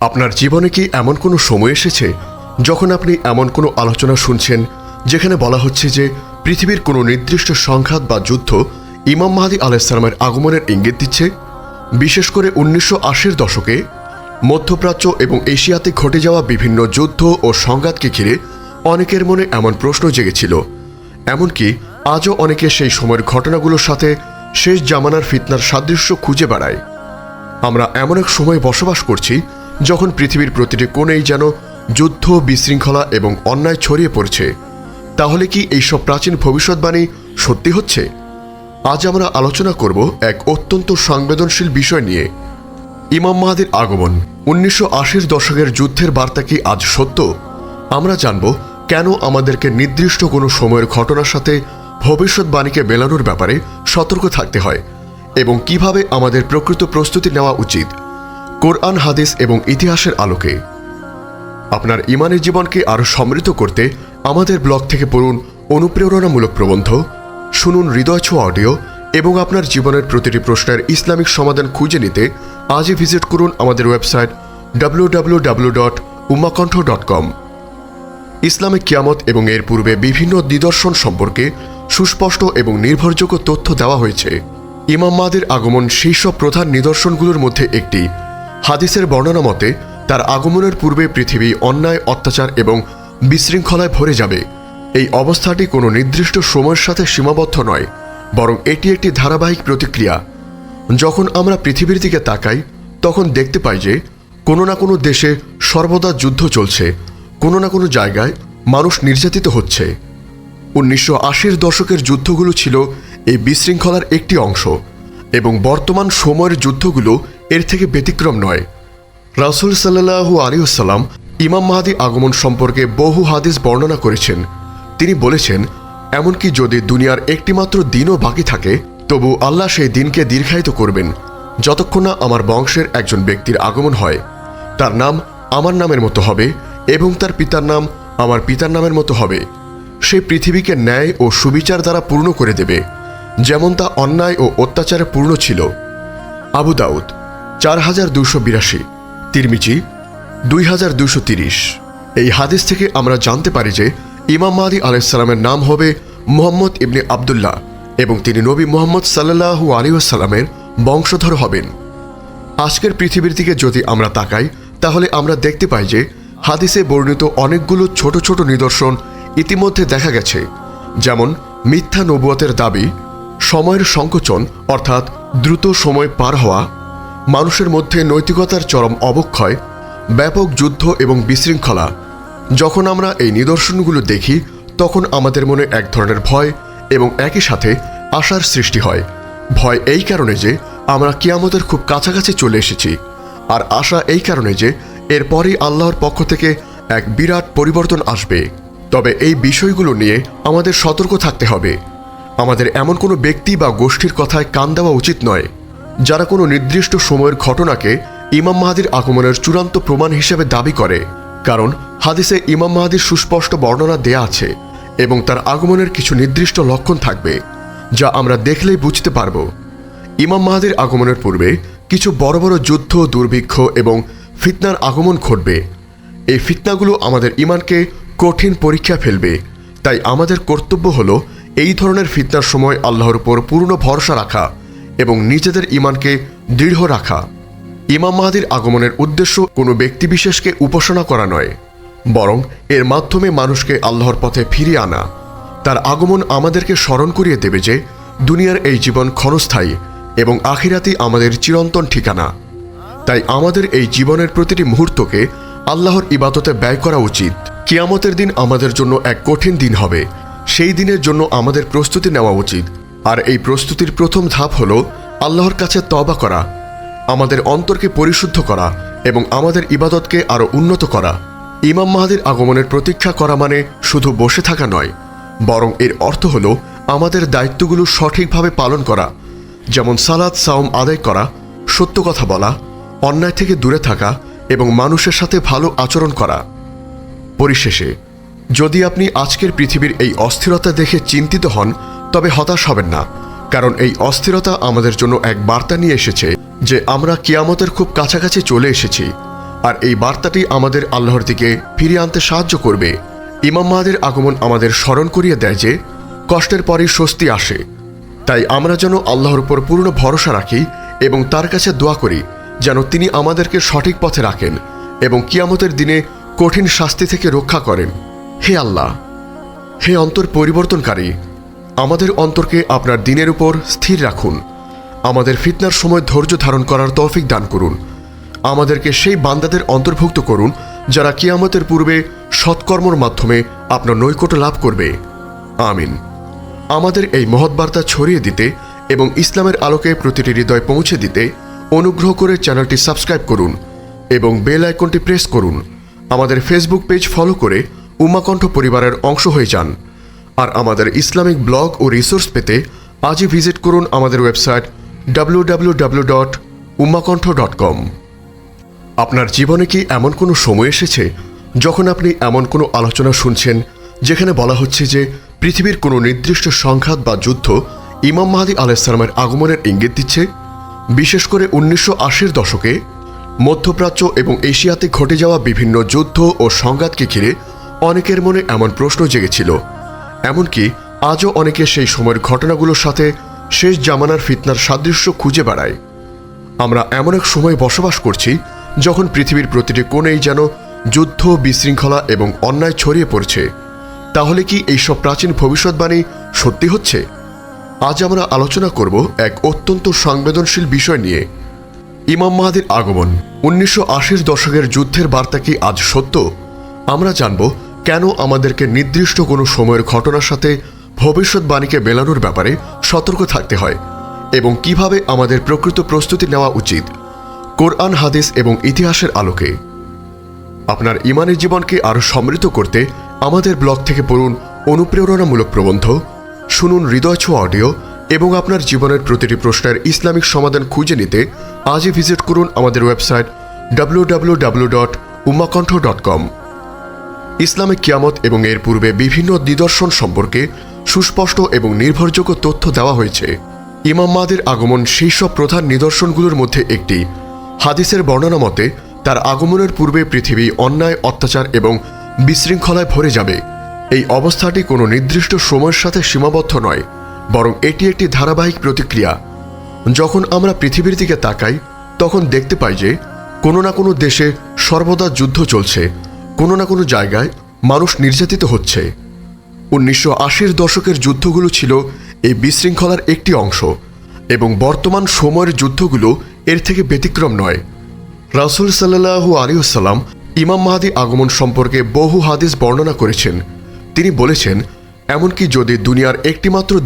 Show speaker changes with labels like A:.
A: আপনার জীবনে কি এমন কোনো সময় এসেছে যখন আপনি এমন কোনো আলোচনা শুনছেন যেখানে বলা হচ্ছে যে পৃথিবীর কোনো নির্দিষ্ট সংঘাত বা যুদ্ধ ইমাম মাহাদি আলাইসালামের আগমনের ইঙ্গিত দিচ্ছে? বিশেষ করে উনিশশো আশির দশকে মধ্যপ্রাচ্য এবং এশিয়াতে ঘটে যাওয়া বিভিন্ন যুদ্ধ ও সংঘাতকে ঘিরে অনেকের মনে এমন প্রশ্ন জেগেছিল। এমনকি আজও অনেকে সেই সময়ের ঘটনাগুলোর সাথে শেষ জামানার ফিতনার সাদৃশ্য খুঁজে বেড়ায়। আমরা এমন এক সময় বসবাস করছি যখন পৃথিবীর প্রতিটি কোণেই যেন যুদ্ধ, বিশৃঙ্খলা এবং অন্যায় ছড়িয়ে পড়ছে, তাহলে কি এইসব প্রাচীন ভবিষ্যৎবাণী সত্যি হচ্ছে? আজ আমরা আলোচনা করব এক অত্যন্ত সংবেদনশীল বিষয় নিয়ে। ইমাম মাহাদির আগমন, উনিশশো আশির দশকের যুদ্ধের বার্তা কি আজ সত্য? আমরা জানব কেন আমাদেরকে নির্দিষ্ট কোনো সময়ের ঘটনার সাথে ভবিষ্যৎবাণীকে মেলানোর ব্যাপারে সতর্ক থাকতে হয় এবং কীভাবে আমাদের প্রকৃত প্রস্তুতি নেওয়া উচিত। কোরআন, হাদিস এবং ইতিহাসের আলোকে। আপনার ইমানের জীবনকে আরও সমৃদ্ধ করতে আমাদের ব্লগ থেকে পড়ুন অনুপ্রেরণামূলক প্রবন্ধ, শুনুন হৃদয় ছোঁয়া অডিও এবং আপনার জীবনের প্রতিটি প্রশ্নের ইসলামিক সমাধান খুঁজে নিতে আজই ভিজিট করুন আমাদের website W W W dot dot com Islamic কিয়ামত এবং এর পূর্বে বিভিন্ন নিদর্শন সম্পর্কে সুস্পষ্ট এবং নির্ভরযোগ্য তথ্য দেওয়া হয়েছে। ইমাম মাদের আগমন সেই সব প্রধান নিদর্শনগুলোর মধ্যে একটি। হাদিসের বর্ণনা মতে, তার আগমনের পূর্বে পৃথিবী অন্যায়, অত্যাচার এবং বিশৃঙ্খলায় ভরে যাবে। এই অবস্থাটি কোনো নির্দিষ্ট সময়ের সাথে সীমাবদ্ধ নয়, বরং এটি একটি ধারাবাহিক প্রতিক্রিয়া। যখন আমরা পৃথিবীর দিকে তাকাই, তখন দেখতে পাই যে, কোনো না কোনো দেশে সর্বদা যুদ্ধ চলছে, কোনো না কোনো জায়গায় মানুষ নির্যাতিত হচ্ছে। উনিশশো আশির দশকের যুদ্ধগুলো ছিল এই বিশৃঙ্খলার একটি অংশ, এবং বর্তমান সময়ের যুদ্ধগুলো এর থেকে ব্যতিক্রম নয়। রাসুল সাল্লাহু আলিউসাল্লাম ইমাম মাহাদি আগমন সম্পর্কে বহু হাদিস বর্ণনা করেছেন। তিনি বলেছেন, এমনকি যদি দুনিয়ার একটিমাত্র দিনও বাকি থাকে, তবু আল্লাহ সেই দিনকে দীর্ঘায়িত করবেন। যতক্ষণ না আমার বংশের একজন ব্যক্তির আগমন হয়। তার নাম আমার নামের মতো হবে এবং তার পিতার নাম আমার পিতার নামের মতো হবে। সে পৃথিবীকে ন্যায় ও সুবিচার দ্বারা পূর্ণ করে দেবে, যেমন তা অন্যায় ও অত্যাচারে পূর্ণ ছিল। আবু দাউদ চার হাজার দুশো বিরাশি, তিরমিজি দুই হাজার দুশো তিরিশ। এই হাদিস থেকে আমরা জানতে পারি যে ইমাম মাহাদি আলাইসাল্লামের নাম হবে মোহাম্মদ ইবনে আবদুল্লাহ এবং তিনি নবী মোহাম্মদ সাল্লাহু আলিউসাল্লামের বংশধর হবেন। আজকের পৃথিবীর দিকে যদি আমরা তাকাই, তাহলে আমরা দেখতে পাই যে হাদিসে বর্ণিত অনেকগুলো ছোট ছোট নিদর্শন ইতিমধ্যে দেখা গেছে, যেমন মিথ্যা নবুয়তের দাবি, সময়ের সংকোচন, অর্থাৎ দ্রুত সময় পার হওয়া মানুষের মধ্যে নৈতিকতার চরম অবক্ষয়, ব্যাপক যুদ্ধ এবং বিশৃঙ্খলা। যখন আমরা এই নিদর্শনগুলো দেখি, তখন আমাদের মনে এক ধরনের ভয় এবং একই সাথে আশার সৃষ্টি হয়। ভয় এই কারণে যে, আমরা কিয়ামতের খুব কাছাকাছি চলে এসেছি। আর আশা এই কারণে যে, এরপরই আল্লাহর পক্ষ থেকে এক বিরাট পরিবর্তন আসবে। তবে এই বিষয়গুলো নিয়ে আমাদের সতর্ক থাকতে হবে। আমাদের এমন কোনো ব্যক্তি বা গোষ্ঠীর কথায় কান দেওয়া উচিত নয়। যারা কোনো নির্দিষ্ট সময়ের ঘটনাকে ইমাম মাহাদির আগমনের চূড়ান্ত প্রমাণ হিসেবে দাবি করে, কারণ হাদিসে ইমাম মাহাদির সুস্পষ্ট বর্ণনা দেয়া আছে এবং তার আগমনের কিছু নির্দিষ্ট লক্ষণ থাকবে, যা আমরা দেখলেই বুঝতে পারব। ইমাম মাহাদির আগমনের পূর্বে কিছু বড় বড় যুদ্ধ, দুর্ভিক্ষ এবং ফিতনার আগমন ঘটবে। এই ফিতনাগুলো আমাদের ইমানকে কঠিন পরীক্ষা ফেলবে, তাই আমাদের কর্তব্য হলো এই ধরনের ফিতনার সময় আল্লাহর উপর পূর্ণ ভরসা রাখা। এবং নিজেদের ইমানকে দৃঢ় রাখা। ইমাম মাহাদির আগমনের উদ্দেশ্য কোনো ব্যক্তিবিশেষকে উপাসনা করা নয়, বরং এর মাধ্যমে মানুষকে আল্লাহর পথে ফিরিয়ে আনা। তার আগমন আমাদেরকে স্মরণ করিয়ে দেবে যে, দুনিয়ার এই জীবন ক্ষণস্থায়ী এবং আখিরাতি আমাদের চিরন্তন ঠিকানা। তাই আমাদের এই জীবনের প্রতিটি মুহূর্তকে আল্লাহর ইবাদতে ব্যয় করা উচিত। কিয়ামতের দিন আমাদের জন্য এক কঠিন দিন হবে। সেই দিনের জন্য আমাদের প্রস্তুতি নেওয়া উচিত। আর এই প্রস্তুতির প্রথম ধাপ হল আল্লাহর কাছে তবা করা, আমাদের অন্তরকে পরিশুদ্ধ করা এবং আমাদের ইবাদতকে আরও উন্নত করা। ইমাম মাহাদির আগমনের প্রতীক্ষা করা মানে শুধু বসে থাকা নয়, বরং এর অর্থ হল আমাদের দায়িত্বগুলো সঠিকভাবে পালন করা, যেমন সালাদ সাওম আদায় করা, সত্য কথা বলা, অন্যায় থেকে দূরে থাকা এবং মানুষের সাথে ভালো আচরণ করা। পরিশেষে, যদি আপনি আজকের পৃথিবীর এই অস্থিরতা দেখে চিন্তিত হন তবে হতাশ হবেন না, কারণ এই অস্থিরতা আমাদের জন্য এক বার্তা নিয়ে এসেছে যে আমরা কিয়ামতের খুব কাছাকাছি চলে এসেছি, আর এই বার্তাটি আমাদের আল্লাহর দিকে ফিরিয়ে আনতে সাহায্য করবে। ইমাম মাহাদের আগমন আমাদের স্মরণ করিয়ে দেয় যে, কষ্টের পরেই স্বস্তি আসে। তাই আমরা যেন আল্লাহর উপর পূর্ণ ভরসা রাখি এবং তার কাছে দোয়া করি, যেন তিনি আমাদেরকে সঠিক পথে রাখেন এবং কিয়ামতের দিনে কঠিন শাস্তি থেকে রক্ষা করেন। হে আল্লাহ, হে অন্তর পরিবর্তনকারী আমাদের অন্তরকে আপনার দিনের উপর স্থির রাখুন। আমাদের ফিতনার সময় ধৈর্য ধারণ করার তৌফিক দান করুন। আমাদেরকে সেই বান্দাদের অন্তর্ভুক্ত করুন, যারা কিয়ামতের পূর্বে সৎকর্মর মাধ্যমে আপনার নৈকট্য লাভ করবে। আমিন। আমাদের এই মহৎ বার্তা ছড়িয়ে দিতে এবং ইসলামের আলোকে প্রতিটি হৃদয় পৌঁছে দিতে অনুগ্রহ করে চ্যানেলটি সাবস্ক্রাইব করুন এবং বেল আইকনটি প্রেস করুন। আমাদের ফেসবুক পেজ ফলো করে উমাকণ্ঠ পরিবারের অংশ হয়ে যান। আর আমাদের ইসলামিক ব্লগ ও রিসোর্স পেতে আজই ভিজিট করুন আমাদের website W W W dot Umakantha dot com আপনার জীবনে কি এমন কোনো সময় এসেছে যখন আপনি এমন কোনো আলোচনা শুনছেন যেখানে বলা হচ্ছে যে পৃথিবীর কোনো নির্দিষ্ট সংঘাত বা যুদ্ধ ইমাম মাহাদি আলাইসালামের আগমনের ইঙ্গিত দিচ্ছে? বিশেষ করে উনিশশো আশির দশকে মধ্যপ্রাচ্য এবং এশিয়াতে ঘটে যাওয়া বিভিন্ন যুদ্ধ ও সংঘাতকে ঘিরে অনেকের মনে এমন প্রশ্ন জেগেছিল। এমনকি আজও অনেকে সেই সময়ের ঘটনাগুলোর সাথে শেষ জামানার ফিতনার সাদৃশ্য খুঁজে বেড়ায়। আমরা এমন এক সময় বসবাস করছি যখন পৃথিবীর প্রতিটি কোণেই যেন যুদ্ধ, বিশৃঙ্খলা এবং অন্যায় ছড়িয়ে পড়ছে। তাহলে কি এইসব প্রাচীন ভবিষ্যৎবাণী সত্যি হচ্ছে? আজ আমরা আলোচনা করব এক অত্যন্ত সংবেদনশীল বিষয় নিয়ে। ইমাম মাহাদির আগমন উনিশশো আশির দশকের যুদ্ধের বার্তা কি আজ সত্য? আমরা জানব কেন আমাদেরকে নির্দিষ্ট কোনো সময়ের ঘটনার সাথে ভবিষ্যৎবাণীকে মেলানোর ব্যাপারে সতর্ক থাকতে হয় এবং কীভাবে আমাদের প্রকৃত প্রস্তুতি নেওয়া উচিত, কোরআন, হাদিস এবং ইতিহাসের আলোকে। আপনার ইমানের জীবনকে আরও সমৃদ্ধ করতে আমাদের ব্লগ থেকে পড়ুন অনুপ্রেরণামূলক প্রবন্ধ, শুনুন হৃদয় ছোঁয়া অডিও এবং আপনার জীবনের প্রতিটি প্রশ্নের ইসলামিক সমাধান খুঁজে নিতে আজই ভিজিট করুন আমাদের website W W W dot Umakantha dot com Islamic কিয়ামত এবং এর পূর্বে বিভিন্ন নিদর্শন সম্পর্কে সুস্পষ্ট এবং নির্ভরযোগ্য তথ্য দেওয়া হয়েছে। ইমাম মাদের আগমন সেই সব প্রধান নিদর্শনগুলোর মধ্যে একটি। হাদিসের বর্ণনা মতে, তার আগমনের পূর্বে পৃথিবী অন্যায়, অত্যাচার এবং বিশৃঙ্খলায় ভরে যাবে। এই অবস্থাটি কোনো নির্দিষ্ট সময়ের সাথে সীমাবদ্ধ নয়, বরং এটি একটি ধারাবাহিক প্রতিক্রিয়া। যখন আমরা পৃথিবীর দিকে তাকাই, তখন দেখতে পাই যে কোনো না কোনো দেশে সর্বদা যুদ্ধ চলছে। কোনো না কোনো জায়গায় মানুষ নির্যাতিত হচ্ছে। উনিশশো আশির দশকের যুদ্ধগুলো ছিল এই বিশৃঙ্খলার একটি অংশ এবং বর্তমান সময়ের যুদ্ধগুলো এর থেকে ব্যতিক্রম নয়। রাসুল সাল্লাহু আলিউসাল্লাম ইমাম মাহাদি আগমন সম্পর্কে বহু হাদিস বর্ণনা করেছেন। তিনি বলেছেন, এমনকি যদি দুনিয়ার একটিমাত্র